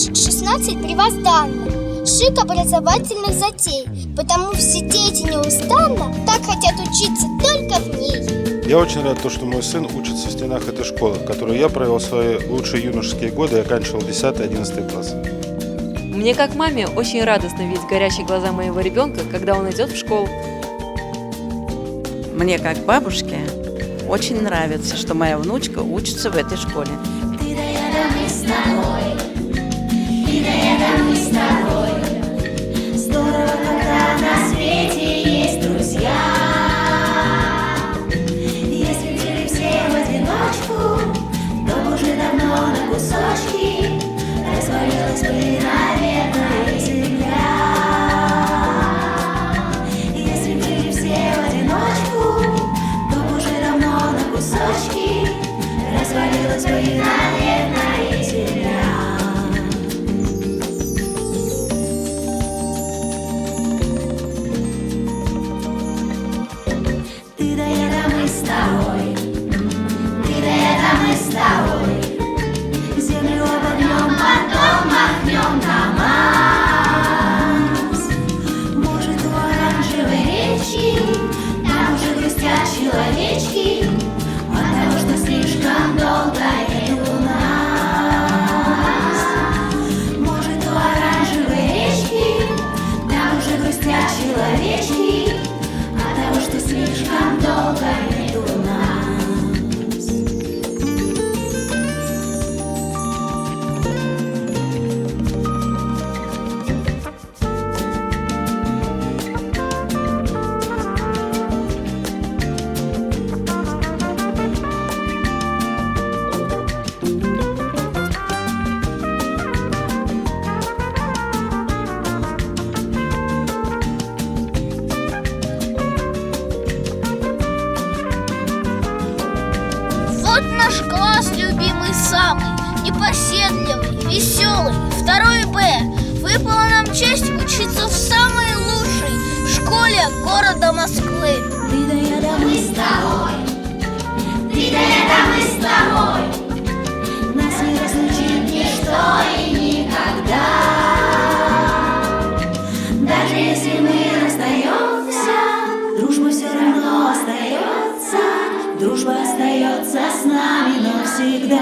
Ш- 16 первозданных. Шик образовательных затей, потому все дети неустанно так хотят учиться только в ней. Я очень рад, то, что мой сын учится в стенах этой школы, в которой я провел свои лучшие юношеские годы и оканчивал 10-11 класс. Мне как маме очень радостно видеть горящие глаза моего ребенка, когда он идет в школу. Мне, как бабушке, очень нравится, что моя внучка учится в этой школе. Человечки От того, что слишком долго Вот наш класс любимый самый, непоседливый, веселый, второй Б. Выпала нам честь учиться в самой лучшей школе города Москвы. Ты да я да с тобой, Дружба остается с нами навсегда.